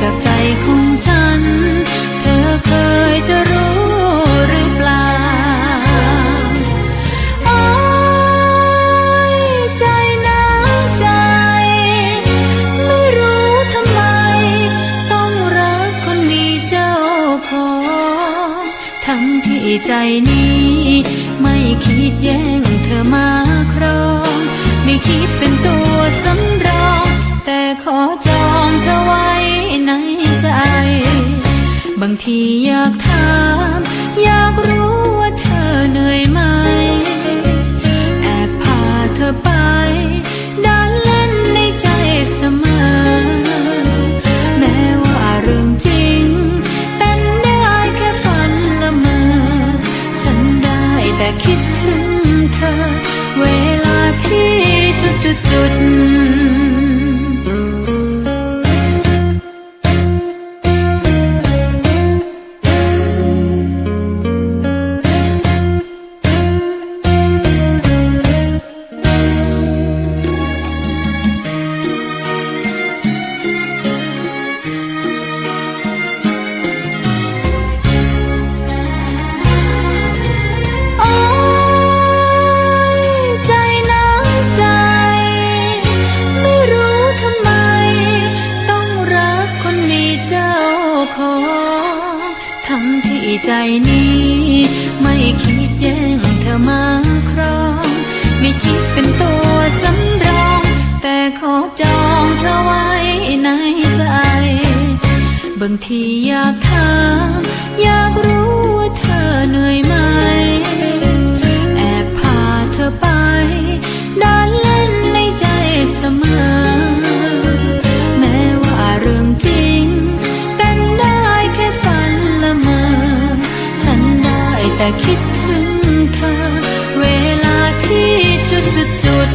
จากใจของฉัน เธอเคยจะรู้หรือเปล่าใจน้ำใจ ไม่รู้ทำไม ต้องรักคนมีเจ้าของทั้ที่ใจนี้ ไม่คิดแย่งเธอมาครอง ไม่คิดเป็นตัวสำรอง แต่ขอจองเธอไว้ ในใจ บางทีอยากถาม อยากรู้ว่าเธอเหนื่อยไหม แอบพาเธอไปเดินเล่นในใจเสมอ แม้ว่าเรื่องจริง เป็นได้แค่ฝันละเมอ ฉันได้แต่คิดถึงเธอ เวลาที่จุดจุดจุด ใจนี้ ไม่คิดแย่งเธอมาครอง ไม่คิดเป็นตัวสำรอง แต่ขอจองเธอไว้ในใจ บางทีอยากถามอยากรู้ว่าเธอเหนื่อยไหม แต่คิดถึงเธอ เวลาที่จุดจุดจุด